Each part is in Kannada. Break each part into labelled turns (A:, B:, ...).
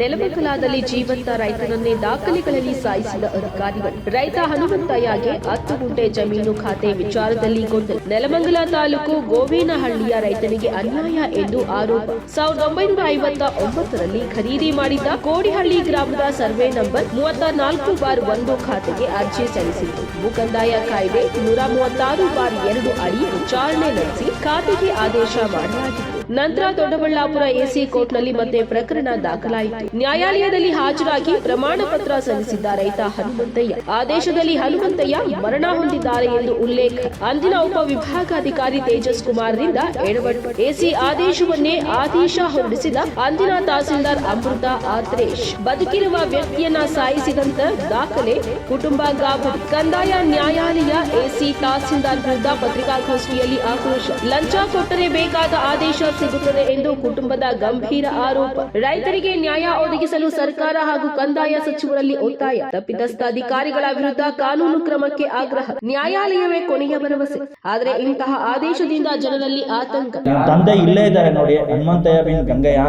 A: ನೆಲಮಂಗಲದಲ್ಲಿ ಜೀವಂತ ರೈತನನ್ನೇ ದಾಖಲೆಗಳಲ್ಲಿ ಸಾಯಿಸಿದ ಅಧಿಕಾರಿಗಳು. ರೈತ ಹನುಮಂತಯ್ಯಗೆ ಹತ್ತು ಗುಂಟೆ ಜಮೀನು ಖಾತೆ ವಿಚಾರದಲ್ಲಿ ಗೊಂದಲ. ನೆಲಮಂಗಲ ತಾಲೂಕು ಗೋವಿನಹಳ್ಳಿಯ ರೈತನಿಗೆ ಅನ್ಯಾಯ ಎಂದು ಆರೋಪ. ಸಾವಿರದ ಒಂಬೈನೂರ ಐವತ್ತ ಒಂಬತ್ತರಲ್ಲಿ ಖರೀದಿ ಮಾಡಿದ್ದ ಕೋಡಿಹಳ್ಳಿ ಗ್ರಾಮದ ಸರ್ವೆ ನಂಬರ್ ಮೂವತ್ತ ನಾಲ್ಕು ಬಾರ್ ಒಂದು ಖಾತೆಗೆ ಅರ್ಜಿ ಸಲ್ಲಿಸಿತ್ತು. ಭೂಕಂದಾಯ ಕಾಯ್ದೆ ನೂರ ಮೂವತ್ತಾರು ಬಾರ್ ಎರಡು ಅಡಿ ವಿಚಾರಣೆ ನಡೆಸಿ ಖಾತೆಗೆ ಆದೇಶ ಮಾಡಲಾಗಿತ್ತು. ನಂತರ ದೊಡ್ಡಬಳ್ಳಾಪುರ ಎಸಿ ಕೋರ್ಟ್ನಲ್ಲಿ ಮತ್ತೆ ಪ್ರಕರಣ ದಾಖಲಾಯಿತು. ನ್ಯಾಯಾಲಯದಲ್ಲಿ ಹಾಜರಾಗಿ ಪ್ರಮಾಣ ಪತ್ರ ಸಲ್ಲಿಸಿದ್ದ ರೈತ ಹನುಮಂತಯ್ಯ. ಆದೇಶದಲ್ಲಿ ಹನುಮಂತಯ್ಯ ಮರಣ ಹೊಂದಿದ್ದಾರೆ ಎಂದು ಉಲ್ಲೇಖ. ಅಂದಿನ ಉಪವಿಭಾಗಾಧಿಕಾರಿ ತೇಜಸ್ ಕುಮಾರ್ರಿಂದ ಎಡವಟ್ಟು. ಎಸಿ ಆದೇಶವನ್ನೇ ಆದೇಶ ಹೊರಡಿಸಿದ ಅಂದಿನ ತಹಸೀಲ್ದಾರ್ ಅಮೃತ ಆತ್ರೇಶ್. ಬದುಕಿರುವ ವ್ಯಕ್ತಿಯನ್ನ ಸಾಯಿಸಿದಂತ ದಾಖಲೆ ಕುಟುಂಬ ಗಾಬರಿ ಕಂದಾಯ ನ್ಯಾಯಾಲಯ ಎಸಿ ತಹಸೀಲ್ದಾರ್ ವಿರುದ್ಧ ಪತ್ರಿಕಾಗೋಷ್ಠಿಯಲ್ಲಿ ಆಕ್ರೋಶ. ಲಂಚ ಕೊಟ್ಟರೆ ಬೇಕಾದ ಆದೇಶ ಸಿಗುತ್ತದೆ ಎಂದು ಕುಟುಂಬದ ಗಂಭೀರ ಆರೋಪ. ರೈತರಿಗೆ ನ್ಯಾಯ ಒದಗಿಸಲು ಸರ್ಕಾರ ಹಾಗೂ ಕಂದಾಯ ಸಚಿವರಲ್ಲಿ ಒತ್ತಾಯ ತಪ್ಪಿತಸ್ಥ ಅಧಿಕಾರಿಗಳ ವಿರುದ್ಧ ಕಾನೂನು ಕ್ರಮಕ್ಕೆ ಆಗ್ರಹ. ನ್ಯಾಯಾಲಯವೇ ಕೊನೆಯ ಭರವಸೆ. ಆದರೆ ಇಂತಹ ಆದೇಶದಿಂದ ಜನರಲ್ಲಿ ಆತಂಕ.
B: ತಂದೆ ಇಲ್ಲೇ ಇದ್ದಾರೆ ನೋಡಿ, ಹನುಮಂತಯ್ಯ ಬಿನ್ ಗಂಗಯ್ಯ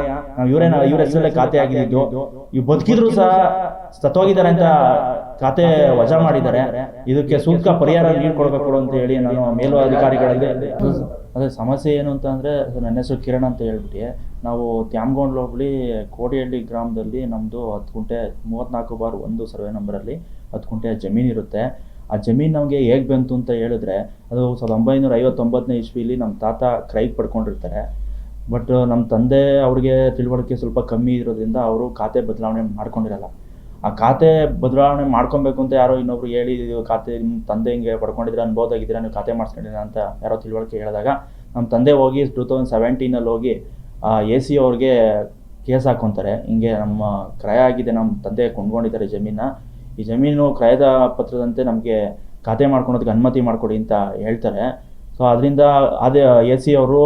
B: ಇವರೇ ಇವರ ಹೆಸರಲ್ಲೇ ಖಾತೆ ಆಗಿದ್ದು ಇವ್ ಬದುಕಿದ್ರು ಸಹ ಸತ್ತೋಗಿದ್ದಾರೆ ಅಂತ ಖಾತೆ ವಜಾ ಮಾಡಿದ್ದಾರೆ. ಇದಕ್ಕೆ ಸೂಕ್ತ ಪರಿಹಾರ ನೀಡ್ಕೊಡ್ಬೇಕು ಅಂತ ಹೇಳಿ ನಾನು ಮೇಲು ಅಧಿಕಾರಿಗಳಲ್ಲಿ ಅದೇ ಸಮಸ್ಯೆ ಏನು ಅಂತ ಅಂದರೆ ನನ್ನ ಹೆಸರು ಕಿರಣ್ ಅಂತ ಹೇಳ್ಬಿಟ್ಟು ನಾವು ತ್ಯಾಮಗೊಂಡ್ಲ ಹೋಬಳಿ ಕೋಡಿಹಳ್ಳಿ ಗ್ರಾಮದಲ್ಲಿ ನಮ್ಮದು ಹತ್ತು ಗುಂಟೆ ಮೂವತ್ತ್ನಾಲ್ಕು ಬಾರ್ ಒಂದು ಸರ್ವೆ ನಂಬರಲ್ಲಿ ಹತ್ತು ಗುಂಟೆ ಜಮೀನು ಇರುತ್ತೆ. ಆ ಜಮೀನು ನಮಗೆ ಹೇಗೆ ಬಂತು ಅಂತ ಹೇಳಿದ್ರೆ, ಅದು ಸಾವಿರದ ಒಂಬೈನೂರ ಐವತ್ತೊಂಬತ್ತನೇ ಇಸ್ವಿಲಿ ನಮ್ಮ ತಾತ ಕ್ರೈಗೆ ಪಡ್ಕೊಂಡಿರ್ತಾರೆ. ಬಟ್ ನಮ್ಮ ತಂದೆ ಅವ್ರಿಗೆ ತಿಳುವಳಿಕೆ ಸ್ವಲ್ಪ ಕಮ್ಮಿ ಇರೋದ್ರಿಂದ ಅವರು ಖಾತೆ ಬದಲಾವಣೆ ಮಾಡ್ಕೊಂಡಿರಲ್ಲ. ಆ ಖಾತೆ ಬದಲಾವಣೆ ಮಾಡ್ಕೊಬೇಕು ಅಂತ ಯಾರೋ ಇನ್ನೊಬ್ರು ಹೇಳಿ ಖಾತೆ ನಿಮ್ಮ ತಂದೆ ಹಿಂಗೆ ಪಡ್ಕೊಂಡಿದ್ರೆ ಅನ್ಬೋದಾಗಿದ್ದೀರಾ, ನೀವು ಖಾತೆ ಮಾಡಿಸ್ಕೊಂಡಿದ್ದೀರಾ ಅಂತ ಯಾರೋ ತಿಳುವಳಿಕೆ ಹೇಳಿದಾಗ ನಮ್ಮ ತಂದೆ ಹೋಗಿ ಟೂ ತೌಸಂಡ್ ಸೆವೆಂಟೀನಲ್ಲಿ ಹೋಗಿ ಎ ಸಿ ಅವ್ರಿಗೆ ಕೇಸ್ ಹಾಕ್ಕೊಂತಾರೆ ಹಿಂಗೆ ನಮ್ಮ ಕ್ರಯ ಆಗಿದೆ ನಮ್ಮ ತಂದೆ ಕೊಂಡ್ಕೊಂಡಿದ್ದಾರೆ ಜಮೀನ ಈ ಜಮೀನು ಕ್ರಯದ ಪತ್ರದಂತೆ ನಮಗೆ ಖಾತೆ ಮಾಡ್ಕೊಳೋದಕ್ಕೆ ಅನುಮತಿ ಮಾಡಿಕೊಡಿ ಅಂತ ಹೇಳ್ತಾರೆ. ಸೊ ಅದರಿಂದ ಅದೇ ಎ ಸಿ ಅವರು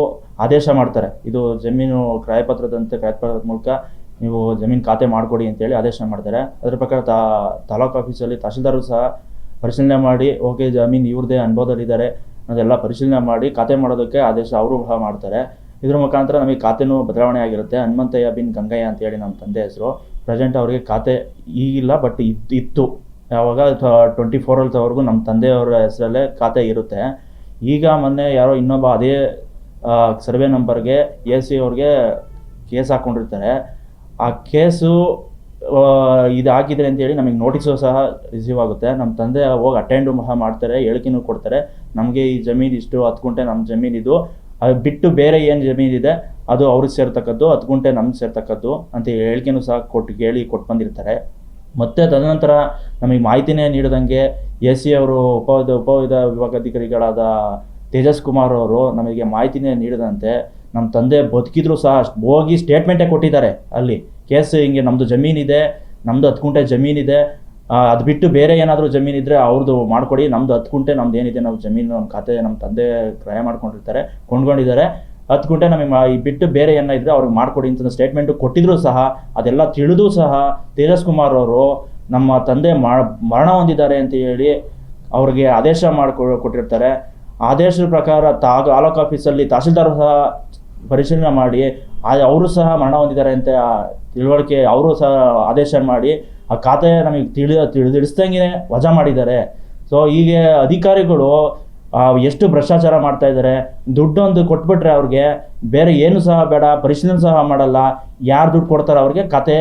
B: ಆದೇಶ ಮಾಡ್ತಾರೆ. ಇದು ಜಮೀನು ಕ್ರಯಪತ್ರದಂತೆ, ಕ್ರಯಪತ್ರದ ಮೂಲಕ ನೀವು ಜಮೀನು ಖಾತೆ ಮಾಡಿಕೊಡಿ ಅಂತೇಳಿ ಆದೇಶ ಮಾಡ್ತಾರೆ. ಅದರ ಪ್ರಕಾರ ತಾ, ತಾಲೂಕು ಆಫೀಸಲ್ಲಿ ತಹಶೀಲ್ದಾರು ಸಹ ಪರಿಶೀಲನೆ ಮಾಡಿ, ಓಕೆ, ಜಮೀನು ಇವ್ರದ್ದೇ ಅನುಭವದಲ್ಲಿದ್ದಾರೆ ಅದೆಲ್ಲ ಪರಿಶೀಲನೆ ಮಾಡಿ ಖಾತೆ ಮಾಡೋದಕ್ಕೆ ಆದೇಶ ಅವರು ಸಹ ಮಾಡ್ತಾರೆ. ಇದ್ರ ಮುಖಾಂತರ ನಮಗೆ ಖಾತೆನೂ ಬದಲಾವಣೆ ಆಗಿರುತ್ತೆ. ಹನುಮಂತಯ್ಯ ಬಿನ್ ಗಂಗಯ್ಯ ಅಂತೇಳಿ ನಮ್ಮ ತಂದೆ ಹೆಸರು. ಪ್ರೆಸೆಂಟ್ ಅವರಿಗೆ ಖಾತೆ ಈಗಿಲ್ಲ, ಬಟ್ ಇತ್ತು ಇತ್ತು. ಯಾವಾಗ ಟ್ವೆಂಟಿ ಫೋರಲ್ವರೆಗೂ ನಮ್ಮ ತಂದೆಯವರ ಹೆಸರಲ್ಲೇ ಖಾತೆ ಇರುತ್ತೆ. ಈಗ ಮೊನ್ನೆ ಯಾರೋ ಇನ್ನೊಬ್ಬ ಅದೇ ಸರ್ವೆ ನಂಬರ್ಗೆ ಎ ಸಿ ಅವ್ರಿಗೆ ಕೇಸ್ ಹಾಕ್ಕೊಂಡಿರ್ತಾರೆ ಆ ಕೇಸು ಇದು ಹಾಕಿದ್ರೆ ಅಂತೇಳಿ ನಮಗೆ ನೋಟಿಸು ಸಹ ರಿಸೀವ್ ಆಗುತ್ತೆ. ನಮ್ಮ ತಂದೆ ಹೋಗಿ ಅಟೆಂಡು ಸಹ ಮಾಡ್ತಾರೆ, ಹೇಳಿಕೆನೂ ಕೊಡ್ತಾರೆ. ನಮಗೆ ಈ ಜಮೀನು ಇಷ್ಟು, ಹತ್ತು ಗುಂಟೆ ನಮ್ಮ ಜಮೀನಿದು ಅದು ಬಿಟ್ಟು ಬೇರೆ ಏನು ಜಮೀನಿದೆ ಅದು ಅವ್ರಿಗೆ ಸೇರ್ತಕ್ಕದ್ದು, ಹತ್ತು ಗುಂಟೆ ನಮ್ಗೆ ಸೇರ್ತಕ್ಕದ್ದು ಅಂತ ಹೇಳಿಕೆನೂ ಸಹ ಕೊಟ್ಟು ಕೇಳಿ ಕೊಟ್ಟು ಬಂದಿರ್ತಾರೆ. ಮತ್ತು ತದನಂತರ ನಮಗೆ ಮಾಹಿತಿನೇ ನೀಡಿದಂಗೆ ಎ ಸಿ ಅವರು ಉಪ ಉಪ ವಿಭಾಗಾಧಿಕಾರಿಗಳಾದ ತೇಜಸ್ ಕುಮಾರ್ ಅವರು ನಮಗೆ ಮಾಹಿತಿನೇ ನೀಡದಂತೆ. ನಮ್ಮ ತಂದೆ ಬದುಕಿದ್ರು ಸಹ ಹೋಗಿ ಸ್ಟೇಟ್ಮೆಂಟೇ ಕೊಟ್ಟಿದ್ದಾರೆ ಅಲ್ಲಿ. ಕೇಸ್ ಹಿಂಗೆ ನಮ್ಮದು ಜಮೀನಿದೆ ನಮ್ಮದು ಹತ್ತು ಗುಂಟೆ ಜಮೀನಿದೆ. ಅದು ಬಿಟ್ಟು ಬೇರೆ ಏನಾದರೂ ಜಮೀನಿದ್ರೆ ಅವ್ರದ್ದು ಮಾಡ್ಕೊಡಿ ನಮ್ಮದು ಹತ್ತು ಗುಂಟೆ ನಮ್ದು ಏನಿದೆ, ನಾವು ಜಮೀನು ನಮ್ಮ ಖಾತೆ ನಮ್ಮ ತಂದೆ ಕ್ರಯ ಮಾಡ್ಕೊಂಡಿರ್ತಾರೆ, ಕೊಂಡ್ಕೊಂಡಿದ್ದಾರೆ. ಹತ್ತು ಗುಂಟೆ ನಮಗೆ ಈ ಬಿಟ್ಟು ಬೇರೆ ಏನೋ ಇದ್ದರೆ ಅವ್ರಿಗೆ ಮಾಡ್ಕೊಡಿ ಅಂತ ಸ್ಟೇಟ್ಮೆಂಟು ಕೊಟ್ಟಿದ್ರು ಸಹ, ಅದೆಲ್ಲ ತಿಳಿದು ಸಹ ತೇಜಸ್ ಕುಮಾರ್ ಅವರು ನಮ್ಮ ತಂದೆ ಮರಣ ಹೊಂದಿದ್ದಾರೆ ಅಂತ ಹೇಳಿ ಅವ್ರಿಗೆ ಆದೇಶ ಮಾಡಿಕೊ, ಕೊಟ್ಟಿರ್ತಾರೆ. ಆದೇಶದ ಪ್ರಕಾರ ತಾ ತಾಲೂಕು ಆಫೀಸಲ್ಲಿ ತಹಸೀಲ್ದಾರ್ ಸಹ ಪರಿಶೀಲನೆ ಮಾಡಿ ಅವರು ಸಹ ಮರಣ ಹೊಂದಿದ್ದಾರೆ ಅಂತ ತಿಳುವಳಿಕೆ, ಅವರು ಸಹ ಆದೇಶ ಮಾಡಿ, ಆ ಖಾತೆ ನಮಗೆ ತಿಳಿ ತಿಳಿದಿಡಿಸ್ದಂಗೆ ವಜಾ ಮಾಡಿದ್ದಾರೆ. ಸೊ ಹೀಗೆ ಅಧಿಕಾರಿಗಳು ಎಷ್ಟು ಭ್ರಷ್ಟಾಚಾರ ಮಾಡ್ತಾ ಇದ್ದಾರೆ, ದುಡ್ಡೊಂದು ಕೊಟ್ಬಿಟ್ರೆ ಅವ್ರಿಗೆ ಬೇರೆ ಏನು ಸಹ ಬೇಡ, ಪರಿಶೀಲನೆ ಸಹ ಮಾಡಲ್ಲ, ಯಾರು ದುಡ್ಡು ಕೊಡ್ತಾರೆ ಅವ್ರಿಗೆ ಖಾತೆ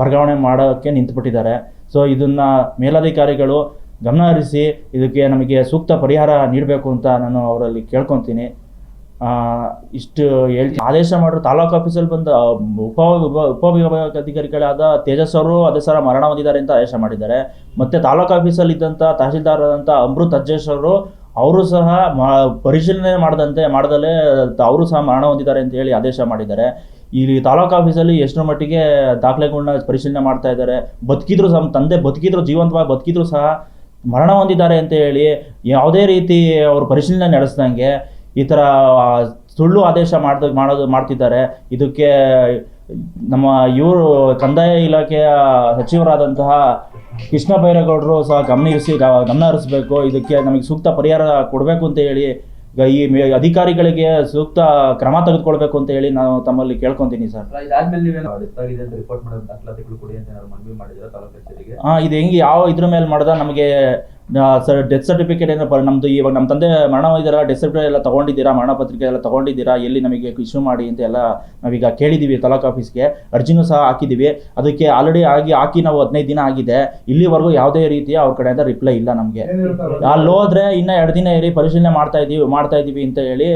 B: ವರ್ಗಾವಣೆ ಮಾಡೋಕ್ಕೆ ನಿಂತುಬಿಟ್ಟಿದ್ದಾರೆ. ಸೊ ಇದನ್ನು ಮೇಲಧಿಕಾರಿಗಳು ಗಮನ ಹರಿಸಿ ಇದಕ್ಕೆ ನಮಗೆ ಸೂಕ್ತ ಪರಿಹಾರ ನೀಡಬೇಕು ಅಂತ ನಾನು ಅವರಲ್ಲಿ ಕೇಳ್ಕೊತೀನಿ. ಇಷ್ಟು ಹೇಳ್ತಿ ಆದೇಶ ಮಾಡಿದ್ರು ತಾಲೂಕು ಆಫೀಸಲ್ಲಿ ಬಂದ ಉಪ ಉಪ ವಿಭಾಗಾಧಿಕಾರಿಗಳಾದ ತೇಜಸ್ ಅವರು ಅದೇ ಸರ ಮರಣ ಹೊಂದಿದ್ದಾರೆ ಅಂತ ಆದೇಶ ಮಾಡಿದ್ದಾರೆ. ಮತ್ತು ತಾಲೂಕು ಆಫೀಸಲ್ಲಿ ಇದ್ದಂಥ ತಹಶೀಲ್ದಾರ್ ಆದಂಥ ಅಮೃತ್ ಅಜ್ಜೇಶ್ ಅವರು ಅವರು ಸಹ ಪರಿಶೀಲನೆ ಮಾಡದಂತೆ ಮಾಡದಲ್ಲೇ ಅವರು ಸಹ ಮರಣ ಹೊಂದಿದ್ದಾರೆ ಅಂತ ಹೇಳಿ ಆದೇಶ ಮಾಡಿದ್ದಾರೆ. ಈ ತಾಲೂಕು ಆಫೀಸಲ್ಲಿ ಎಷ್ಟರ ಮಟ್ಟಿಗೆ ದಾಖಲೆಗಳನ್ನ ಪರಿಶೀಲನೆ ಮಾಡ್ತಾ ಇದ್ದಾರೆ. ಬದುಕಿದ್ರು ಸಹ, ತಂದೆ ಬದುಕಿದ್ರು, ಜೀವಂತವಾಗಿ ಬದುಕಿದ್ರು ಸಹ ಮರಣ ಹೊಂದಿದ್ದಾರೆ ಅಂತ ಹೇಳಿ ಯಾವುದೇ ರೀತಿ ಅವರು ಪರಿಶೀಲನೆ ನಡೆಸ್ದಂಗೆ ಈ ಥರ ಸುಳ್ಳು ಆದೇಶ ಮಾಡ್ದ ಮಾಡೋದು ಮಾಡ್ತಿದ್ದಾರೆ. ಇದಕ್ಕೆ ನಮ್ಮ ಇವರು ಕಂದಾಯ ಇಲಾಖೆಯ ಸಚಿವರಾದಂತಹ ಕೃಷ್ಣ ಬೈರೇಗೌಡರು ಸಹ ಗಮನಿಸಿ ಗಮನ ಹರಿಸ್ಬೇಕು. ಇದಕ್ಕೆ ನಮಗೆ ಸೂಕ್ತ ಪರಿಹಾರ ಕೊಡಬೇಕು ಅಂತ ಹೇಳಿ ಈ ಅಧಿಕಾರಿಗಳಿಗೆ ಸೂಕ್ತ ಕ್ರಮ ತೆಗೆದುಕೊಳ್ಬೇಕು ಅಂತ ಹೇಳಿ ನಾನು ತಮ್ಮಲ್ಲಿ ಕೇಳ್ಕೊಂತೀನಿ ಸರ್. ಹಾ ಇದು ಹೆಂಗೆ ಯಾವ ಇದ್ರ ಮೇಲೆ ಮಾಡ್ದ? ನಮಗೆ ಸರ್ ಡೆತ್ ಸರ್ಟಿಫಿಕೇಟ್ ಏನಪ್ಪ ನಮ್ಮದು ನಮ್ದು ಇವಾಗ ನಮ್ಮ ತಂದೆ ಮರಣ ಹೋಗಿದಾರ ಡೆತ್ ಸರ್ಟಿಫಿಕೇಟ್ ಎಲ್ಲ ತೊಗೊಂಡಿದ್ದೀರಾ ಮರಣ ಪತ್ರಿಕೆ ಎಲ್ಲ ತೊಗೊಂಡಿದ್ದೀರಾ ಎಲ್ಲಿ ನಮಗೆ ಇಶ್ಯೂ ಮಾಡಿ ಅಂತ ಎಲ್ಲ ನಾವೀಗ ಕೇಳಿದ್ದೀವಿ ಆಫೀಸ್ ಆಫೀಸ್ಗೆ ಅರ್ಜಿನೂ ಸಹ ಹಾಕಿದ್ದೀವಿ ಅದಕ್ಕೆ ಆಲ್ರೆಡಿ ಆಗಿ ಹಾಕಿ ನಾವು ಹದಿನೈದು ದಿನ ಆಗಿದೆ. ಇಲ್ಲಿವರೆಗೂ ಯಾವುದೇ ರೀತಿಯ ಅವ್ರ ಕಡೆಯಿಂದ ರಿಪ್ಲೈ ಇಲ್ಲ ನಮಗೆ. ಅಲ್ಲಿ ಹೋದ್ರೆ ಇನ್ನ ಎರಡು ದಿನ ಇರಿ ಪರಿಶೀಲನೆ ಮಾಡ್ತಾ ಇದೀವಿ ಮಾಡ್ತಾ ಇದೀವಿ ಅಂತ ಹೇಳಿ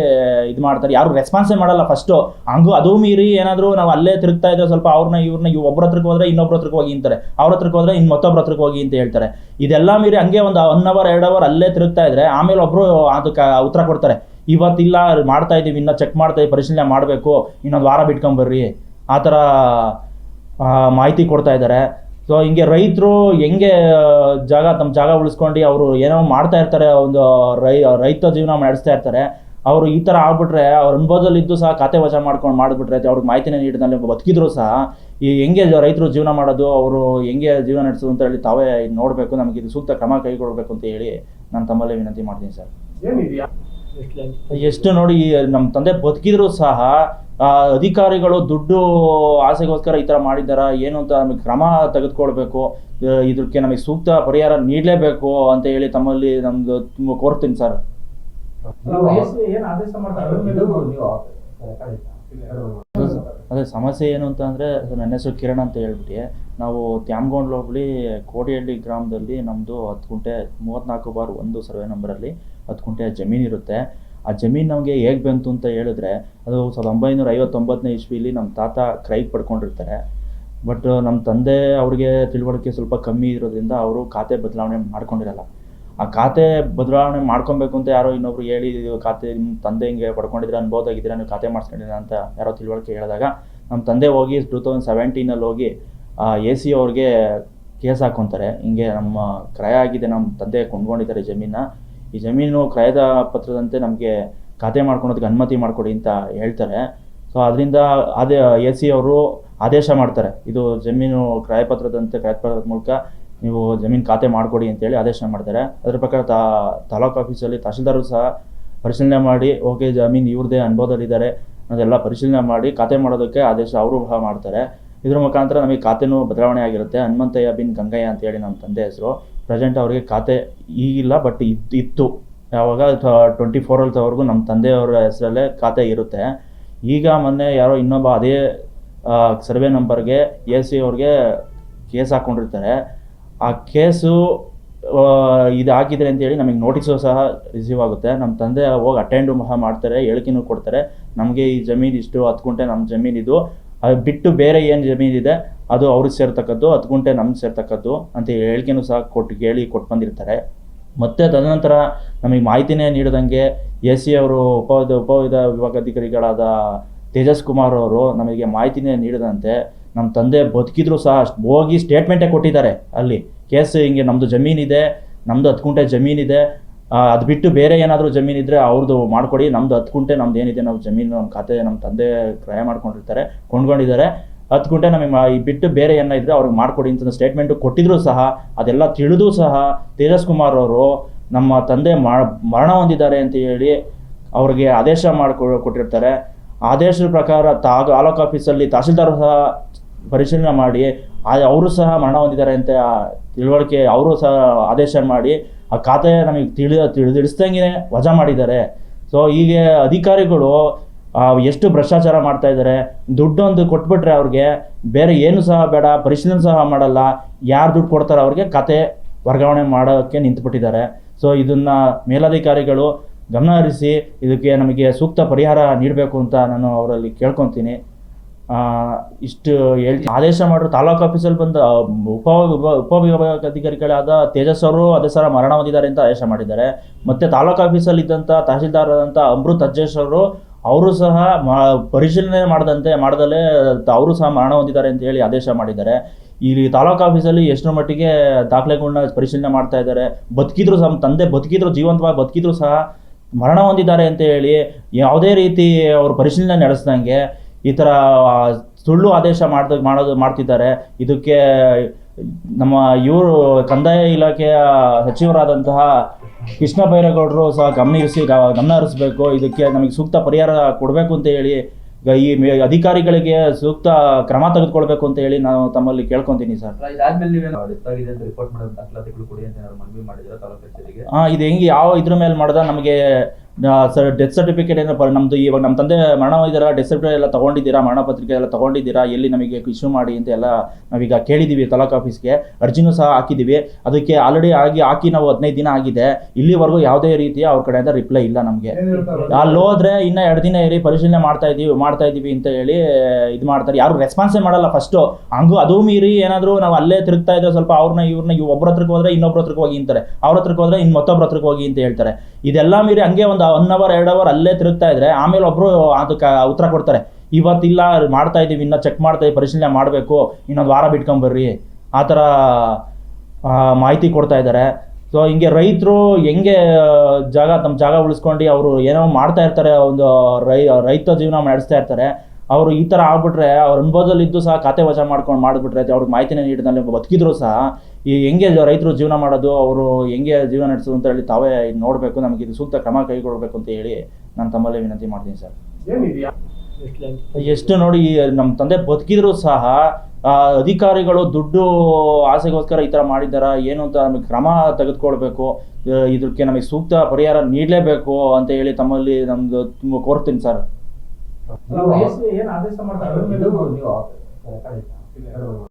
B: ಇದು ಮಾಡ್ತಾರೆ. ಯಾರು ರೆಸ್ಪಾನ್ಸೇ ಮಾಡಲ್ಲ ಫಸ್ಟು ಹಂಗೂ ಅದು ಮೀರಿ ಏನಾದರೂ ನಾವು ಅಲ್ಲೇ ತಿರುಗ್ತಾ ಇದ್ರೆ ಸ್ವಲ್ಪ ಅವ್ರನ್ನ ಇವ್ರನ್ನ ಇವ್ ಒಬ್ಬರ ಹತ್ರಕ್ಕೆ ಹೋದ್ರೆ ಇನ್ನೊಬ್ರ ಹತ್ರಕ್ಕೆ ಹೋಗಿ ಅಂತಾರೆ. ಅವ್ರ ಹತ್ರಕ್ಕೆ ಹೋದ್ರೆ ಇನ್ನು ಮತ್ತೊಬ್ಬರ ಹತ್ರಕ್ಕೆ ಹೋಗಿ ಅಂತ ಹೇಳ್ತಾರೆ. ಇದೆಲ್ಲ ಮೀರಿ ಹಂಗೆ ಒಂದು ಒನ್ ಅವರ್ ಎರಡು ಅವರ್ ಅಲ್ಲೇ ತಿರುಗ್ತಾ ಇದ್ರೆ ಆಮೇಲೆ ಒಬ್ರು ಅದಕ್ಕೆ ಉತ್ತರ ಕೊಡ್ತಾರೆ, ಇವತ್ತಿಲ್ಲ, ಮಾಡ್ತಾ ಇದ್ದೀವಿ ಇನ್ನೂ ಚೆಕ್ ಮಾಡ್ತಾ ಇದ್ದೀವಿ ಪರಿಶೀಲನೆ ಮಾಡಬೇಕು, ಇನ್ನೊಂದು ವಾರ ಬಿಟ್ಕೊಂಬರ್ರಿ. ಆ ಥರ ಮಾಹಿತಿ ಕೊಡ್ತಾ ಇದ್ದಾರೆ. ಸೊ ಹಿಂಗೆ ರೈತರು ಹೆಂಗೆ, ಜಾಗ, ತಮ್ಮ ಜಾಗ ಉಳಿಸ್ಕೊಂಡು ಅವರು ಏನೋ ಮಾಡ್ತಾ ಇರ್ತಾರೆ, ಒಂದು ರೈ, ರೈತ ಜೀವನ ನಡೆಸ್ತಾ ಇರ್ತಾರೆ ಅವರು ಈ ಥರ ಆಗ್ಬಿಟ್ರೆ ಅವ್ರ ಅನುಭವದಲ್ಲಿದ್ದು ಸಹ ಖಾತೆ ವಜಾ ಮಾಡ್ಕೊಂಡು ಮಾಡಿಬಿಟ್ರೆ ಅವ್ರಿಗೆ ಮಾಹಿತಿನೇ ನೀಡಿದಲ್ಲಿ ಬದುಕಿದ್ರು ಸಹ ಈ ಹೆಂಗೆ ರೈತರು ಜೀವನ ಮಾಡೋದು ಅವರು ಹೆಂಗೆ ಜೀವನ ನಡೆಸೋದು ಅಂತ ಹೇಳಿ ತಾವೇ ನೋಡಬೇಕು ನಮಗೆ ಇದು ಸೂಕ್ತ ಕ್ರಮ ಕೈಗೊಳ್ಬೇಕು ಅಂತ ಹೇಳಿ ನಾನು ತಮ್ಮಲ್ಲೇ ವಿನಂತಿ ಮಾಡ್ತೀನಿ ಸರ್. ಎಷ್ಟು ನೋಡಿ ಈ ನಮ್ಮ ತಂದೆ ಬದುಕಿದ್ರು ಸಹ ಅಧಿಕಾರಿಗಳು ದುಡ್ಡು ಆಸೆಗೋಸ್ಕರ ಈ ಥರ ಮಾಡಿದ್ದಾರ ಏನು ಅಂತ ನಮಗೆ ಕ್ರಮ ತೆಗೆದುಕೊಳ್ಬೇಕು ಇದಕ್ಕೆ ನಮಗೆ ಸೂಕ್ತ ಪರಿಹಾರ ನೀಡಲೇಬೇಕು ಅಂತ ಹೇಳಿ ತಮ್ಮಲ್ಲಿ ನಮ್ದು ತುಂಬ ಕೋರ್ತೀನಿ ಸರ್. ಅದೇ ಸಮಸ್ಯೆ ಏನು ಅಂತ ಅಂದ್ರೆ ನನ್ನ ಹೆಸರು ಕಿರಣ್ ಅಂತ ಹೇಳ್ಬಿಟ್ಟು ನಾವು ತ್ಯಾಮಗೊಂಡ್ಲ ಹೋಬಳಿ ಕೋಡಿಹಳ್ಳಿ ಗ್ರಾಮದಲ್ಲಿ ನಮ್ದು ಹತ್ತು ಗುಂಟೆ ಮೂವತ್ನಾಲ್ಕು ಬಾರ್ ಒಂದು ಸರ್ವೆ ನಂಬರಲ್ಲಿ ಹತ್ತು ಗುಂಟೆ ಜಮೀನ್ ಇರುತ್ತೆ. ಆ ಜಮೀನ್ ನಮಗೆ ಹೇಗ್ ಬಂತು ಅಂತ ಹೇಳಿದ್ರೆ ಅದು ಸಾವಿರದ ಒಂಬೈನೂರ ಐವತ್ತೊಂಬತ್ತನೇ ಇಸ್ವಿಲಿ ನಮ್ಮ ತಾತ ಕ್ರೈಗೆ ಪಡ್ಕೊಂಡಿರ್ತಾರೆ. ಬಟ್ ನಮ್ಮ ತಂದೆ ಅವ್ರಿಗೆ ತಿಳುವಳಿಕೆ ಸ್ವಲ್ಪ ಕಮ್ಮಿ ಇರೋದ್ರಿಂದ ಅವರು ಖಾತೆ ಬದಲಾವಣೆ ಮಾಡ್ಕೊಂಡಿರಲ್ಲ. ಆ ಖಾತೆ ಬದಲಾವಣೆ ಮಾಡ್ಕೊಬೇಕು ಅಂತ ಯಾರೋ ಇನ್ನೊಬ್ರು ಹೇಳಿ ಖಾತೆ ನಿಮ್ಮ ತಂದೆ ಹಿಂಗೆ ಪಡ್ಕೊಂಡಿದ್ರೆ ಅನ್ಬೋದಾಗಿದ್ದೀರಾ, ನೀವು ಖಾತೆ ಮಾಡಿಸ್ಕೊಂಡಿದ್ದೀರಾ ಅಂತ ಯಾರೋ ತಿಳುವಳಿಕೆ ಹೇಳಿದಾಗ ನಮ್ಮ ತಂದೆ ಹೋಗಿ ಟೂ ತೌಸಂಡ್ ಸೆವೆಂಟೀನಲ್ಲಿ ಹೋಗಿ ಎ ಸಿ ಅವ್ರಿಗೆ ಕೇಸ್ ಹಾಕೊತಾರೆ. ಹಿಂಗೆ ನಮ್ಮ ಕ್ರಯ ಆಗಿದೆ ನಮ್ಮ ತಂದೆ ಕೊಂಡ್ಕೊಂಡಿದ್ದಾರೆ ಜಮೀನ ಈ ಜಮೀನು ಕ್ರಯದ ಪತ್ರದಂತೆ ನಮಗೆ ಖಾತೆ ಮಾಡ್ಕೊಳೋದಕ್ಕೆ ಅನುಮತಿ ಮಾಡಿಕೊಡಿ ಅಂತ ಹೇಳ್ತಾರೆ. ಸೊ ಅದರಿಂದ ಅದೇ ಎ ಸಿ ಅವರು ಆದೇಶ ಮಾಡ್ತಾರೆ. ಇದು ಜಮೀನು ಕ್ರಯಪತ್ರದಂತೆ ಕ್ರಯಪತ್ರದ ಮೂಲಕ ನೀವು ಜಮೀನು ಖಾತೆ ಮಾಡಿಕೊಡಿ ಅಂತೇಳಿ ಆದೇಶ ಮಾಡ್ತಾರೆ. ಅದರ ಪ್ರಕಾರ ತಾ, ತಾಲೂಕು ಆಫೀಸಲ್ಲಿ ತಹಶೀಲ್ದಾರು ಸಹ ಪರಿಶೀಲನೆ ಮಾಡಿ, ಓಕೆ, ಜಮೀನು ಇವ್ರದೇ ಅನುಭವದಲ್ಲಿದ್ದಾರೆ ಅದೆಲ್ಲ ಪರಿಶೀಲನೆ ಮಾಡಿ ಖಾತೆ ಮಾಡೋದಕ್ಕೆ ಆದೇಶ ಅವರು ಸಹ ಮಾಡ್ತಾರೆ. ಇದ್ರ ಮುಖಾಂತರ ನಮಗೆ ಖಾತೆನೂ ಬದಲಾವಣೆ ಆಗಿರುತ್ತೆ. ಹನುಮಂತಯ್ಯ ಬಿನ್ ಗಂಗಯ್ಯ ಅಂತೇಳಿ ನಮ್ಮ ತಂದೆ ಹೆಸರು. ಪ್ರೆಸೆಂಟ್ ಅವರಿಗೆ ಖಾತೆ ಈಗಿಲ್ಲ, ಬಟ್ ಇತ್ತು ಇತ್ತು. ಯಾವಾಗ? ಟ್ವೆಂಟಿ ಫೋರಲ್ವರೆಗೂ ನಮ್ಮ ತಂದೆಯವರ ಹೆಸರಲ್ಲೇ ಖಾತೆ ಇರುತ್ತೆ. ಈಗ ಮೊನ್ನೆ ಯಾರೋ ಇನ್ನೊಬ್ಬ ಅದೇ ಸರ್ವೆ ನಂಬರ್ಗೆ ಎ ಸಿ ಅವ್ರಿಗೆ ಕೇಸ್ ಹಾಕ್ಕೊಂಡಿರ್ತಾರೆ ಆ ಕೇಸು ಇದು ಹಾಕಿದ್ರೆ ಅಂತೇಳಿ ನಮಗೆ ನೋಟಿಸು ಸಹ ರಿಸೀವ್ ಆಗುತ್ತೆ. ನಮ್ಮ ತಂದೆ ಹೋಗಿ ಅಟೆಂಡು ಸಹ ಮಾಡ್ತಾರೆ, ಹೇಳಿಕೆನೂ ಕೊಡ್ತಾರೆ. ನಮಗೆ ಈ ಜಮೀನು ಇಷ್ಟು, ಹತ್ತು ಗುಂಟೆ ನಮ್ಮ ಜಮೀನಿದು ಅದು ಬಿಟ್ಟು ಬೇರೆ ಏನು ಜಮೀನಿದೆ ಅದು ಅವ್ರಿಗೆ ಸೇರ್ತಕ್ಕದ್ದು, ಹತ್ತು ಗುಂಟೆ ನಮ್ಗೆ ಸೇರ್ತಕ್ಕದ್ದು ಅಂತ ಹೇಳಿಕೆನೂ ಸಹ ಕೊಟ್ಟು, ಕೇಳಿ ಕೊಟ್ಟು ಬಂದಿರ್ತಾರೆ. ಮತ್ತು ತದನಂತರ ನಮಗೆ ಮಾಹಿತಿನೇ ನೀಡಿದಂಗೆ ಎ ಸಿ ಅವರು ಉಪ ಉಪವಿಧ ವಿಭಾಗಾಧಿಕಾರಿಗಳಾದ ತೇಜಸ್ ಕುಮಾರ್ ಅವರು ನಮಗೆ ಮಾಹಿತಿನೇ ನೀಡದಂತೆ ನಮ್ಮ ತಂದೆ ಬದುಕಿದ್ರು ಸಹ ಹೋಗಿ ಸ್ಟೇಟ್ಮೆಂಟೇ ಕೊಟ್ಟಿದ್ದಾರೆ ಅಲ್ಲಿ. ಕೇಸ್ ಹಿಂಗೆ ನಮ್ಮದು ಜಮೀನಿದೆ ನಮ್ಮದು ಹತ್ತು ಗುಂಟೆ ಜಮೀನಿದೆ ಅದು ಬಿಟ್ಟು ಬೇರೆ ಏನಾದರೂ ಜಮೀನಿದ್ರೆ ಅವ್ರದ್ದು ಮಾಡಿಕೊಡಿ ನಮ್ಮದು ಹತ್ತು ಗುಂಟೆ ನಮ್ದು ಏನಿದೆ, ನಾವು ಜಮೀನು ನಮ್ಮ ಖಾತೆ ನಮ್ಮ ತಂದೆ ಕ್ರಯ ಮಾಡ್ಕೊಂಡಿರ್ತಾರೆ, ಕೊಂಡ್ಕೊಂಡಿದ್ದಾರೆ. ಹತ್ತು ಗುಂಟೆ ನಮಗೆ ಈ ಬಿಟ್ಟು ಬೇರೆ ಏನ ಅವ್ರಿಗೆ ಮಾಡಿಕೊಡಿ ಅಂತ ಸ್ಟೇಟ್ಮೆಂಟು ಕೊಟ್ಟಿದ್ರು ಸಹ, ಅದೆಲ್ಲ ತಿಳಿದು ಸಹ ತೇಜಸ್ ಕುಮಾರ್ ಅವರು ನಮ್ಮ ತಂದೆ ಮರಣ ಹೊಂದಿದ್ದಾರೆ ಅಂತ ಹೇಳಿ ಅವ್ರಿಗೆ ಆದೇಶ ಮಾಡಿಕೊ, ಕೊಟ್ಟಿರ್ತಾರೆ. ಆದೇಶದ ಪ್ರಕಾರ ತಾ ಆಫೀಸಲ್ಲಿ ತಹಸೀಲ್ದಾರ್ ಸಹ ಪರಿಶೀಲನೆ ಮಾಡಿ ಅವರು ಸಹ ಮರಣ ಹೊಂದಿದ್ದಾರೆ ಅಂತ ತಿಳುವಳಿಕೆ ಅವರು ಸಹ ಆದೇಶ ಮಾಡಿ, ಆ ಖಾತೆ ನಮಗೆ ತಿಳಿದ ತಿಳಿದಿಡಿಸ್ದಂಗೆ ವಜಾ ಮಾಡಿದ್ದಾರೆ. ಸೊ ಹೀಗೆ ಅಧಿಕಾರಿಗಳು ಎಷ್ಟು ಭ್ರಷ್ಟಾಚಾರ ಮಾಡ್ತಾ ಇದ್ದಾರೆ, ದುಡ್ಡೊಂದು ಕೊಟ್ಬಿಟ್ರೆ ಅವ್ರಿಗೆ ಬೇರೆ ಏನು ಸಹ ಬೇಡ, ಪರಿಶೀಲನೆ ಸಹ ಮಾಡಲ್ಲ, ಯಾರು ದುಡ್ಡು ಕೊಡ್ತಾರೆ ಅವ್ರಿಗೆ ಖಾತೆ ವರ್ಗಾವಣೆ ಮಾಡೋಕ್ಕೆ ನಿಂತುಬಿಟ್ಟಿದ್ದಾರೆ. ಸೊ ಇದನ್ನು ಮೇಲಧಿಕಾರಿಗಳು ಗಮನ ಹರಿಸಿ ಇದಕ್ಕೆ ನಮಗೆ ಸೂಕ್ತ ಪರಿಹಾರ ನೀಡಬೇಕು ಅಂತ ನಾನು ಅವರಲ್ಲಿ ಕೇಳ್ಕೊತೀನಿ. ಇಷ್ಟು ಹೇಳ್ತೀನಿ ಆದೇಶ ಮಾಡಿದ್ರು ತಾಲೂಕು ಆಫೀಸಲ್ಲಿ ಬಂದ ಉಪ ಉಪ ವಿಭಾಗಾಧಿಕಾರಿಗಳಾದ ತೇಜಸ್ ಅವರು ಅದೇ ಸರ ಮರಣ ಹೊಂದಿದ್ದಾರೆ ಅಂತ ಆದೇಶ ಮಾಡಿದ್ದಾರೆ. ಮತ್ತು ತಾಲೂಕು ಆಫೀಸಲ್ಲಿ ಇದ್ದಂಥ ತಹಶೀಲ್ದಾರ್ ಆದಂಥ ಅಮೃತ್ ಅಜ್ಜೇಶ್ ಅವರು ಅವರು ಸಹ ಪರಿಶೀಲನೆ ಮಾಡದಂತೆ ಮಾಡದಲ್ಲೇ ಅವರು ಸಹ ಮರಣ ಹೊಂದಿದ್ದಾರೆ ಅಂತ ಹೇಳಿ ಆದೇಶ ಮಾಡಿದ್ದಾರೆ. ಇಲ್ಲಿ ತಾಲೂಕು ಆಫೀಸಲ್ಲಿ ಎಷ್ಟರ ಮಟ್ಟಿಗೆ ದಾಖಲೆಗಳನ್ನ ಪರಿಶೀಲನೆ ಮಾಡ್ತಾ ಇದ್ದಾರೆ. ಬದುಕಿದ್ರು ಸಹ, ತಂದೆ ಬದುಕಿದ್ರು, ಜೀವಂತವಾಗಿ ಬದುಕಿದ್ರು ಸಹ ಮರಣ ಹೊಂದಿದ್ದಾರೆ ಅಂತ ಹೇಳಿ ಯಾವುದೇ ರೀತಿ ಅವರು ಪರಿಶೀಲನೆ ನಡೆಸ್ದಂಗೆ ಈ ಥರ ಸುಳ್ಳು ಆದೇಶ ಮಾಡ್ದ ಮಾಡೋದು ಮಾಡ್ತಿದ್ದಾರೆ. ಇದಕ್ಕೆ ನಮ್ಮ ಇವರು ಕಂದಾಯ ಇಲಾಖೆಯ ಸಚಿವರಾದಂತಹ ಕೃಷ್ಣ ಬೈರೇಗೌಡರು ಸಹ ಗಮನಿಸಿ ಗಮನ ಹರಿಸಬೇಕು. ಇದಕ್ಕೆ ನಮಗೆ ಸೂಕ್ತ ಪರಿಹಾರ ಕೊಡಬೇಕು ಅಂತ ಹೇಳಿ ಈ ಅಧಿಕಾರಿಗಳಿಗೆ ಸೂಕ್ತ ಕ್ರಮ ತೆಗೆದುಕೊಳ್ಬೇಕು ಅಂತ ಹೇಳಿ ನಾನು ತಮ್ಮಲ್ಲಿ ಕೇಳ್ಕೊಂತೀನಿ ಸರ್.
C: ರಿಪೋರ್ಟ್ ಮಾಡಿದ್ರೆ
B: ಆ, ಇದು ಹೆಂಗೆ ಯಾವ ಇದ್ರ ಮೇಲೆ ಮಾಡ್ದ ನಮಗೆ ಸರ್ ಡೆತ್ ಸರ್ಟಿಫಿಕೇಟ್ ಏನಪ್ಪ ನಮ್ಮದು ನಮ್ದು ಇವಾಗ ನಮ್ಮ ತಂದೆ ಮರಣ ಇದ್ದೀರಾ ಡೆತ್ ಸರ್ಟಿಫಿಕೇಟ್ ಎಲ್ಲ ತೊಗೊಂಡಿದ್ದೀರಾ? ಮರಣ ಪತ್ರಿಕೆ ಎಲ್ಲ ತೊಗೊಂಡಿದ್ದೀರಾ? ಎಲ್ಲಿ ನಮಗೆ ಇಶ್ಯೂ ಮಾಡಿ ಅಂತ ಎಲ್ಲ ನಾವೀಗ ಕೇಳಿದ್ದೀವಿ ಆಫೀಸ್ ಆಫೀಸ್ಗೆ ಅರ್ಜಿನೂ ಸಹ ಹಾಕಿದ್ದೀವಿ ಅದಕ್ಕೆ ಆಲ್ರೆಡಿ ಆಗಿ ಹಾಕಿ ನಾವು ಹದಿನೈದು ದಿನ ಆಗಿದೆ. ಇಲ್ಲಿವರೆಗೂ ಯಾವುದೇ ರೀತಿಯ ಅವ್ರ ಕಡೆಯಿಂದ ರಿಪ್ಲೈ ಇಲ್ಲ ನಮಗೆ. ಅಲ್ಲಿ ಹೋದ್ರೆ ಇನ್ನ ಎರಡು ದಿನ ಇರಿ ಪರಿಶೀಲನೆ ಮಾಡ್ತಾ ಇದ್ದೀವಿ ಮಾಡ್ತಾ ಇದ್ದೀವಿ ಅಂತ ಹೇಳಿ ಇದು ಮಾಡ್ತಾರೆ. ಯಾರು ರೆಸ್ಪಾನ್ಸೇ ಮಾಡಲ್ಲ ಫಸ್ಟು ಹಂಗೂ ಅದು ಮೀರಿ ಏನಾದರೂ ನಾವು ಅಲ್ಲೇ ತಿರುಗ್ತಾ ಇದ್ರೆ ಸ್ವಲ್ಪ ಅವ್ರನ್ನ ಇವ್ರನ್ನ ಇವ್ ಒಬ್ಬರ ಹತ್ರಕ್ಕೆ ಹೋದ್ರೆ ಇನ್ನೊಬ್ಬರ ಹತ್ರಕ್ಕೆ ಹೋಗಿ ಅಂತಾರೆ. ಅವ್ರ ಹತ್ರಕ್ಕೆ ಹೋದ್ರೆ ಇನ್ನು ಮತ್ತೊಬ್ಬರ ಹತ್ರಕ್ಕೆ ಹೋಗಿ ಅಂತ ಹೇಳ್ತಾರೆ. ಇದೆಲ್ಲ ಮೀರಿ ಹಂಗೆ ಒಂದು ಒನ್ ಅವರ್ ಎರಡು ಅವರ್ ಅಲ್ಲೇ ತಿರುಗ್ತಾ ಇದ್ರೆ ಆಮೇಲೆ ಒಬ್ರು ಅದಕ್ಕೆ ಉತ್ತರ ಕೊಡ್ತಾರೆ, ಇವತ್ತಿಲ್ಲ, ಮಾಡ್ತಾ ಇದೀವಿ, ಇನ್ನ ಚೆಕ್ ಮಾಡ್ತಾ ಇದ್ದೀವಿ ಪರಿಶೀಲನೆ ಮಾಡಬೇಕು, ಇನ್ನೊಂದು ವಾರ ಬಿಟ್ಕೊಂಬರ್ರಿ. ಆ ಥರ ಮಾಹಿತಿ ಕೊಡ್ತಾ ಇದ್ದಾರೆ ಸೊ ಹಿಂಗೆ ರೈತರು ಹೆಂಗೆ, ಜಾಗ ತಮ್ಮ ಜಾಗ ಉಳಿಸ್ಕೊಂಡು ಅವರು ಏನೋ ಮಾಡ್ತಾ ಇರ್ತಾರೆ, ಒಂದು ರೈ, ರೈತ ಜೀವನ ನಡೆಸ್ತಾ ಇರ್ತಾರೆ ಅವರು ಈ ಥರ ಆಗ್ಬಿಟ್ರೆ ಅವ್ರ ಅನುಭವದಲ್ಲಿದ್ದು ಸಹ ಖಾತೆ ವಜಾ ಮಾಡ್ಕೊಂಡು ಮಾಡಿಬಿಟ್ರೆ ಅವ್ರಿಗೆ ಮಾಹಿತಿನೇ ನೀಡಿದಲ್ಲಿ ಬದುಕಿದ್ರು ಸಹ ಈ ಹೆಂಗೆ ರೈತರು ಜೀವನ ಮಾಡೋದು ಅವರು ಹೆಂಗೆ ಜೀವನ ನಡೆಸೋದು ಅಂತ ಹೇಳಿ ತಾವೇ ನೋಡಬೇಕು ನಮಗೆ ಇದು ಸೂಕ್ತ ಕ್ರಮ ಕೈಗೊಳ್ಬೇಕು ಅಂತ ಹೇಳಿ ನಾನು ತಮ್ಮಲ್ಲಿ ವಿನಂತಿ ಮಾಡ್ತೀನಿ ಸರ್. ಎಷ್ಟು ನೋಡಿ ನಮ್ಮ ತಂದೆ ಬದುಕಿದ್ರು ಸಹ ಅಧಿಕಾರಿಗಳು ದುಡ್ಡು ಆಸೆಗೋಸ್ಕರ ಈ ಥರ ಮಾಡಿದ್ದಾರ ಏನು ಅಂತ ನಮಗೆ ಕ್ರಮ ತೆಗೆದುಕೊಳ್ಬೇಕು ಇದಕ್ಕೆ ನಮಗೆ ಸೂಕ್ತ ಪರಿಹಾರ ನೀಡಲೇಬೇಕು ಅಂತ ಹೇಳಿ ತಮ್ಮಲ್ಲಿ ನಮ್ಮದು ತುಂಬ ಕೋರ್ತೀನಿ ಸರ್.
C: ನೀವು- ನೀವು